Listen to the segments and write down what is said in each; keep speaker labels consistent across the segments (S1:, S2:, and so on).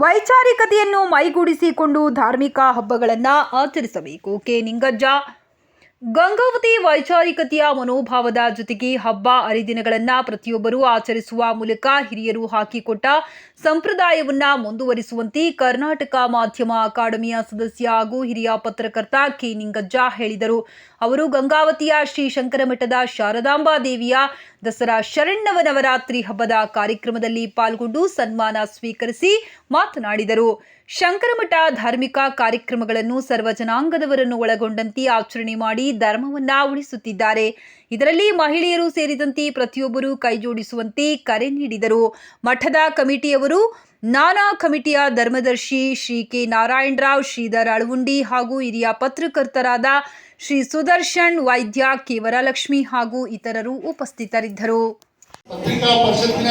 S1: ವೈಚಾರಿಕತೆಯನ್ನು ಮೈಗೂಡಿಸಿಕೊಂಡು ಧಾರ್ಮಿಕ ಹಬ್ಬಗಳನ್ನು ಆಚರಿಸಬೇಕು. ಕೆ. ನಿಂಗಜ್ಜ ಗಂಗಾವತಿ ವೈಚಾರಿಕತೆಯ ಮನೋಭಾವದ ಜೊತೆಗೆ ಹಬ್ಬ ಹರಿದಿನಗಳನ್ನು ಪ್ರತಿಯೊಬ್ಬರೂ ಆಚರಿಸುವ ಮೂಲಕ ಹಿರಿಯರು ಹಾಕಿಕೊಟ್ಟ ಸಂಪ್ರದಾಯವನ್ನ ಮುಂದುವರಿಸುವಂತೆ ಕರ್ನಾಟಕ ಮಾಧ್ಯಮ ಅಕಾಡೆಮಿಯ ಸದಸ್ಯ ಹಾಗೂ ಹಿರಿಯ ಪತ್ರಕರ್ತ ಕೆ ನಿಂಗಜ್ಜ ಹೇಳಿದರು. ಅವರು ಗಂಗಾವತಿಯ ಶ್ರೀ ಶಂಕರಮಠದ ಶಾರದಾಂಬಾ ದೇವಿಯ ದಸರಾ ಶರಣ್ಣವನವರಾತ್ರಿ ಹಬ್ಬದ ಕಾರ್ಯಕ್ರಮದಲ್ಲಿ ಪಾಲ್ಗೊಂಡು ಸನ್ಮಾನ ಸ್ವೀಕರಿಸಿ ಮಾತನಾಡಿದರು. ಶಂಕರಮಠ ಧಾರ್ಮಿಕ ಕಾರ್ಯಕ್ರಮಗಳನ್ನು ಸರ್ವ ಜನಾಂಗದವರನ್ನು ಒಳಗೊಂಡಂತೆ ಆಚರಣೆ ಮಾಡಿ ಧರ್ಮವನ್ನ ಉಳಿಸುತ್ತಿದ್ದಾರೆ. ಇದರಲ್ಲಿ ಮಹಿಳೆಯರು ಸೇರಿದಂತೆ ಪ್ರತಿಯೊಬ್ಬರು ಕೈಜೋಡಿಸುವಂತೆ ಕರೆ ನೀಡಿದರು. ಮಠದ ಕಮಿಟಿಯವರು ನಾನಾ ಕಮಿಟಿಯ ಧರ್ಮದರ್ಶಿ ಶ್ರೀ ಕೆ ನಾರಾಯಣರಾವ್, ಶ್ರೀಧರ್ ಅಳವುಂಡಿ ಹಾಗೂ ಹಿರಿಯ ಪತ್ರಕರ್ತರಾದ ಶ್ರೀ ಸುದರ್ಶನ್, ವೈದ್ಯ ಕೆ ವರಲಕ್ಷ್ಮಿ ಹಾಗೂ ಇತರರು ಉಪಸ್ಥಿತರಿದ್ದರು.
S2: ಪತ್ರಿಕಾ ಪರಿಷತ್ತಿನ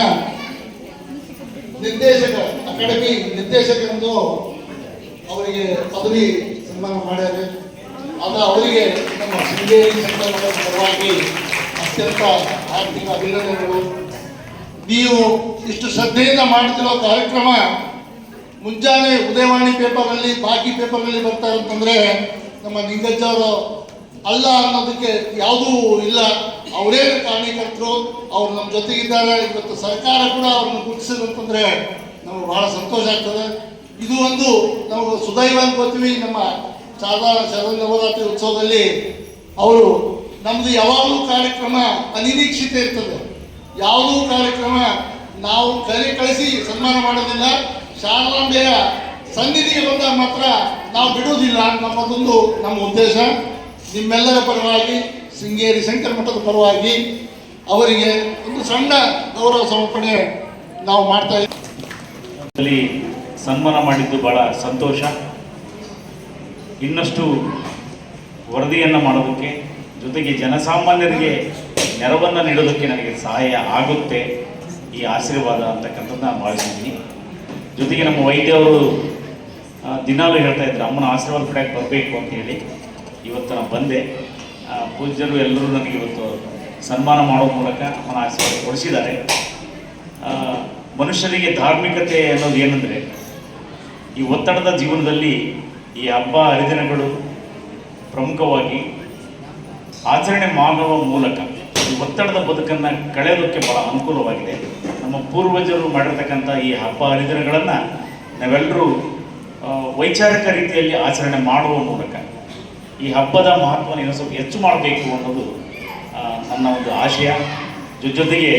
S2: ನಿರ್ದೇಶಕ, ಅಕಾಡೆಮಿ ನಿರ್ದೇಶಕರೆಂದು ಅವರಿಗೆ ಪದವಿ ಸನ್ಮಾನ ಮಾಡ್ಯಾರೆ ಆದ ಅವರಿಗೆ ನಮ್ಮ ಶೃಂಗೇರಿ ಸಂಘದ ಪರವಾಗಿ ಅತ್ಯಂತ ಆರ್ಥಿಕ ಅಭಿನಂದನೆಗಳು. ನೀವು ಇಷ್ಟು ಶ್ರದ್ಧೆಯಿಂದ ಮಾಡ್ತಿರೋ ಕಾರ್ಯಕ್ರಮ ಮುಂಜಾನೆ ಉದಯವಾಣಿ ಪೇಪರಲ್ಲಿ ಬಾಕಿ ಪೇಪರ್ನಲ್ಲಿ ಬರ್ತಾರಂತಂದ್ರೆ ನಮ್ಮ ನಿಂಗಜ್ಜ ಅವರು ಅಲ್ಲ ಅನ್ನೋದಕ್ಕೆ ಯಾವುದೂ ಇಲ್ಲ. ಅವರೇ ಕಾರಣೀಕರ್ತರು ಅವ್ರು ನಮ್ಮ ಜೊತೆಗಿದ್ದಾರೆ. ಇವತ್ತು ಸರ್ಕಾರ ಕೂಡ ಅವ್ರನ್ನ ಗುರುತಿಸಿದ್ರು ಅಂತಂದ್ರೆ ನಮಗೆ ಬಹಳ ಸಂತೋಷ ಆಗ್ತದೆ. ಇದು ಒಂದು ನಾವು ಸುದೈವ ಅನ್ಕೋತೀವಿ ನಮ್ಮ ಶಾರದಾ ಶರಣ ನವರಾತ್ರಿ ಉತ್ಸವದಲ್ಲಿ ಅವರು ನಮ್ದು ಯಾವಾಗಲೂ ಕಾರ್ಯಕ್ರಮ ಅನಿರೀಕ್ಷಿತ ಇರ್ತದೆ. ಯಾವುದೂ ಕಾರ್ಯಕ್ರಮ ನಾವು ಕರೆ ಕಳಿಸಿ ಸನ್ಮಾನ ಮಾಡೋದಿಲ್ಲ. ಶಾರದಾಂಬೆಯ ಸನ್ನಿಧಿಗೆ ಬಂದಾಗ ಮಾತ್ರ ನಾವು ಬಿಡುವುದಿಲ್ಲ ನಮ್ಮದೊಂದು ನಮ್ಮ ಉದ್ದೇಶ. ನಿಮ್ಮೆಲ್ಲರ ಪರವಾಗಿ, ಶೃಂಗೇರಿ ಶಂಕರ ಮಠದ ಪರವಾಗಿ ಅವರಿಗೆ ಒಂದು ಸಣ್ಣ ಗೌರವ ಸಮರ್ಪಣೆ ನಾವು ಮಾಡ್ತಾ ಇದ್ದೀವಿ.
S3: ಸನ್ಮಾನ ಮಾಡಿದ್ದು ಬಹಳ ಸಂತೋಷ. ಇನ್ನಷ್ಟು ವರದಿಯನ್ನು ಮಾಡೋದಕ್ಕೆ, ಜೊತೆಗೆ ಜನಸಾಮಾನ್ಯರಿಗೆ ನೆರವನ್ನು ನೀಡೋದಕ್ಕೆ ನನಗೆ ಸಹಾಯ ಆಗುತ್ತೆ ಈ ಆಶೀರ್ವಾದ ಅಂತಕ್ಕಂಥದ್ದು ನಾನು ಭಾವಿಸಿದ್ದೀನಿ ಜೊತೆಗೆ ನಮ್ಮ ವೈದ್ಯವರು ದಿನಾಲೂ ಹೇಳ್ತಾ ಇದ್ರು, ಅಮ್ಮನ ಆಶೀರ್ವಾದ ಪಡೆಯಕ್ಕೆ ಬರಬೇಕು ಅಂತ ಹೇಳಿ. ಇವತ್ತು ನಾನು ಬಂದೆ. ಪೂಜ್ಯರು ಎಲ್ಲರೂ ನನಗೆ ಇವತ್ತು ಸನ್ಮಾನ ಮಾಡೋ ಮೂಲಕ ಅವನ ಆಶೀರ್ವಾದ ಕೊಡಿಸಿದ್ದಾರೆ. ಮನುಷ್ಯರಿಗೆ ಧಾರ್ಮಿಕತೆ ಅನ್ನೋದು ಏನಂದರೆ, ಈ ಒತ್ತಡದ ಜೀವನದಲ್ಲಿ ಈ ಹಬ್ಬ, ಹರಿದಿನಗಳು ಪ್ರಮುಖವಾಗಿ ಆಚರಣೆ ಮಾಡುವ ಮೂಲಕ ಈ ಒತ್ತಡದ ಬದುಕನ್ನು ಕಳೆಯೋದಕ್ಕೆ ಬಹಳ ಅನುಕೂಲವಾಗಿದೆ. ನಮ್ಮ ಪೂರ್ವಜರು ಮಾಡಿರ್ತಕ್ಕಂಥ ಈ ಹಬ್ಬ, ಹರಿದಿನಗಳನ್ನು ನಾವೆಲ್ಲರೂ ವೈಚಾರಿಕ ರೀತಿಯಲ್ಲಿ ಆಚರಣೆ ಮಾಡುವ ಮೂಲಕ ಈ ಹಬ್ಬದ ಮಹತ್ವವನ್ನು ಇನ್ನೂ ಸ್ವಲ್ಪ ಹೆಚ್ಚು ಮಾಡಬೇಕು ಅನ್ನೋದು ನನ್ನ ಒಂದು ಆಶಯ. ಜೊತೆಗೆ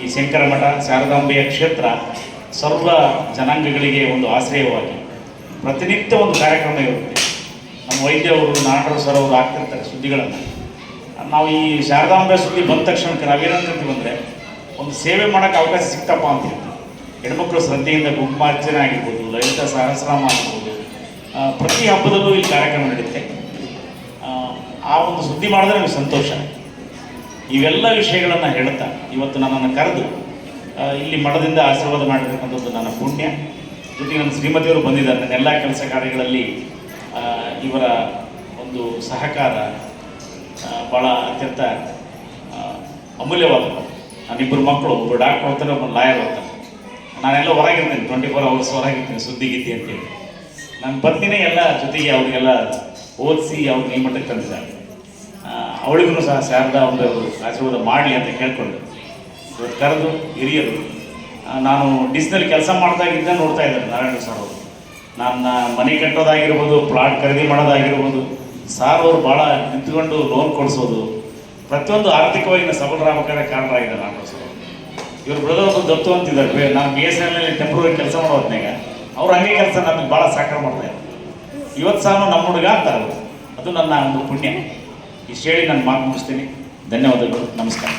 S3: ಈ ಶಂಕರ ಮಠ ಶಾರದಾಂಬೆಯ ಕ್ಷೇತ್ರ ಸರ್ವ ಜನಾಂಗಗಳಿಗೆ ಒಂದು ಆಶ್ರಯವಾಗಿ ಪ್ರತಿನಿತ್ಯ ಒಂದು ಕಾರ್ಯಕ್ರಮ ಇರುತ್ತೆ. ನಮ್ಮ ವೈದ್ಯವರು ನಾಡರು ಸರ್ ಅವರು ಆಗ್ತಿರ್ತಾರೆ ಸುದ್ದಿಗಳನ್ನು. ನಾವು ಈ ಶಾರದಾಂಬೆ ಸುದ್ದಿ ಬಂದ ತಕ್ಷಣಕ್ಕೆ ನಾವೇನಂತೀವಿ ಅಂದರೆ ಒಂದು ಸೇವೆ ಮಾಡೋಕ್ಕೆ ಅವಕಾಶ ಸಿಕ್ತಪ್ಪ ಅಂತ ಹೆಣ್ಮಕ್ಳು ಶ್ರದ್ಧೆಯಿಂದ ಗುಂಪಾರ್ಚನೆ ಆಗಿರ್ಬೋದು, ಲಲಿತ ಸಹಸ್ರಾಮ ಆಗಿರ್ಬೋದು ಪ್ರತಿ ಹಬ್ಬದಲ್ಲೂ ಇಲ್ಲಿ ಕಾರ್ಯಕ್ರಮ ನಡೆಯುತ್ತೆ ಆ ಒಂದು ಸುದ್ದಿ ಮಾಡಿದ್ರೆ ನಮಗೆ ಸಂತೋಷ. ಇವೆಲ್ಲ ವಿಷಯಗಳನ್ನು ಹೇಳ್ತಾ, ಇವತ್ತು ನನ್ನನ್ನು ಕರೆದು ಇಲ್ಲಿ ಮಠದಿಂದ ಆಶೀರ್ವಾದ ಮಾಡಿರ್ತಕ್ಕಂಥದ್ದು ನನ್ನ ಪುಣ್ಯ. ಜೊತೆಗೆ ನನ್ನ ಶ್ರೀಮತಿಯವರು ಬಂದಿದ್ದಾರೆ. ನನ್ನ ಎಲ್ಲ ಕೆಲಸ ಕಾರ್ಯಗಳಲ್ಲಿ ಇವರ ಒಂದು ಸಹಕಾರ ಭಾಳ ಅತ್ಯಂತ ಅಮೂಲ್ಯವಾದ ನಾನಿಬ್ಬರು ಮಕ್ಕಳು, ಒಬ್ಬರು ಡಾಕ್ಟರ್ ಹೋಗ್ತಾರೆ ಒಬ್ಬರು ಲಾಯರ್ ಹೋಗ್ತಾರೆ ನಾನೆಲ್ಲ ಹೊರಗಿರ್ತೀನಿ ಟ್ವೆಂಟಿ ಫೋರ್ ಅವರ್ಸ್ ಹೊರಗಿರ್ತೀನಿ, ಸುದ್ದಿ ಗಿದ್ದಿ ಅಂತೇಳಿ. ನನ್ನ ಪತ್ನಿನೇ ಎಲ್ಲ ಜೊತೆಗೆ ಅವರಿಗೆಲ್ಲ ಓದಿಸಿ ಅವ್ರಿಗೆ ಈ ಮಟ್ಟಕ್ಕೆ ತಂದಿದ್ದಾರೆ. ಅವಳಿಗೂ ಸಹ ಶಾರದಾ ಒಂದು ಆಶೀರ್ವಾದ ಮಾಡಲಿ ಅಂತ ಕೇಳಿಕೊಂಡು ಕರೆದು ಹಿರಿಯರು ನಾನು ಡಿಸ್ನಲ್ಲಿ ಕೆಲಸ ಮಾಡ್ದಾಗಿದ್ದ ನೋಡ್ತಾ ಇದ್ದಾರೆ ನಾರಾಯಣ ಸರ್ ಅವರು. ನನ್ನ ಮನೆ ಕಟ್ಟೋದಾಗಿರ್ಬೋದು ಪ್ಲಾಟ್ ಖರೀದಿ ಮಾಡೋದಾಗಿರ್ಬೋದು, ಸಾರ್ ಅವರು ಭಾಳ ನಿಂತ್ಕೊಂಡು ಲೋನ್ ಕೊಡಿಸೋದು, ಪ್ರತಿಯೊಂದು ಆರ್ಥಿಕವಾಗಿ ಸಬಲರಾಗಬೇಕಾದ್ರೆ ಕಾರಣರಾಗಿದ್ದಾರೆ ನಾರಾಯಣ ಸರ್ ಇವರು ಬ್ರದರ್ ಒಂದು ದತ್ತು ಅಂತಿದ್ದಾರೆ. ನಾನು ಬಿ ಎಸ್ ಎಲ್ ಟೆಂಪ್ರವರಿ ಕೆಲಸ ಮಾಡೋ ಹೊತ್ನಾಗ ಅವ್ರು ಹಂಗೆ ಕೆಲಸ ನಮಗೆ ಭಾಳ ಮಾಡ್ತಾ ಇದ್ದಾರೆ. ಇವತ್ತು ಸಹ ನಮ್ಮ ಹುಡುಗ ಅಂತಾರೆ ಅದು ನನ್ನ ಒಂದು ಪುಣ್ಯ. ಇಷ್ಟು ಹೇಳಿ ನಾನು ಮಾತು ಮುಗಿಸ್ತೀನಿ. ಧನ್ಯವಾದಗಳು. ನಮಸ್ಕಾರ.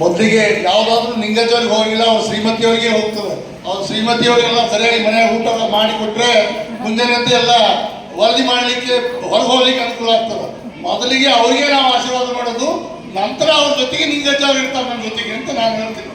S2: ಮೊದಲಿಗೆ ಯಾವುದಾದ್ರೂ ನಿಂಗಜವ್ರಿಗೆ ಹೋಗಿಲ್ಲ, ಅವ್ರ ಶ್ರೀಮತಿಯವರಿಗೆ ಹೋಗ್ತದೆ. ಅವ್ರ ಶ್ರೀಮತಿಯವರಿಗೆಲ್ಲ ಸರಿಯಾಗಿ ಮನೆ ಊಟ ಮಾಡಿ ಕೊಟ್ರೆ ಮುಂಜಾನೆ ಎಲ್ಲ ವರದಿ ಮಾಡಲಿಕ್ಕೆ ಹೊರಗೆ ಹೋಗ್ಲಿಕ್ಕೆ ಅನುಕೂಲ ಆಗ್ತದೆ. ಮೊದಲಿಗೆ ಅವರಿಗೆ ನಾವು ಆಶೀರ್ವಾದ ಮಾಡೋದು, ನಂತರ ಅವ್ರ ಜೊತೆಗೆ ನಿಂಗಜ್ಜವ್ರು ಇರ್ತಾರೆ ನನ್ನ ಜೊತೆಗೆ ಅಂತ ನಾನು ಹೇಳ್ತೀನಿ.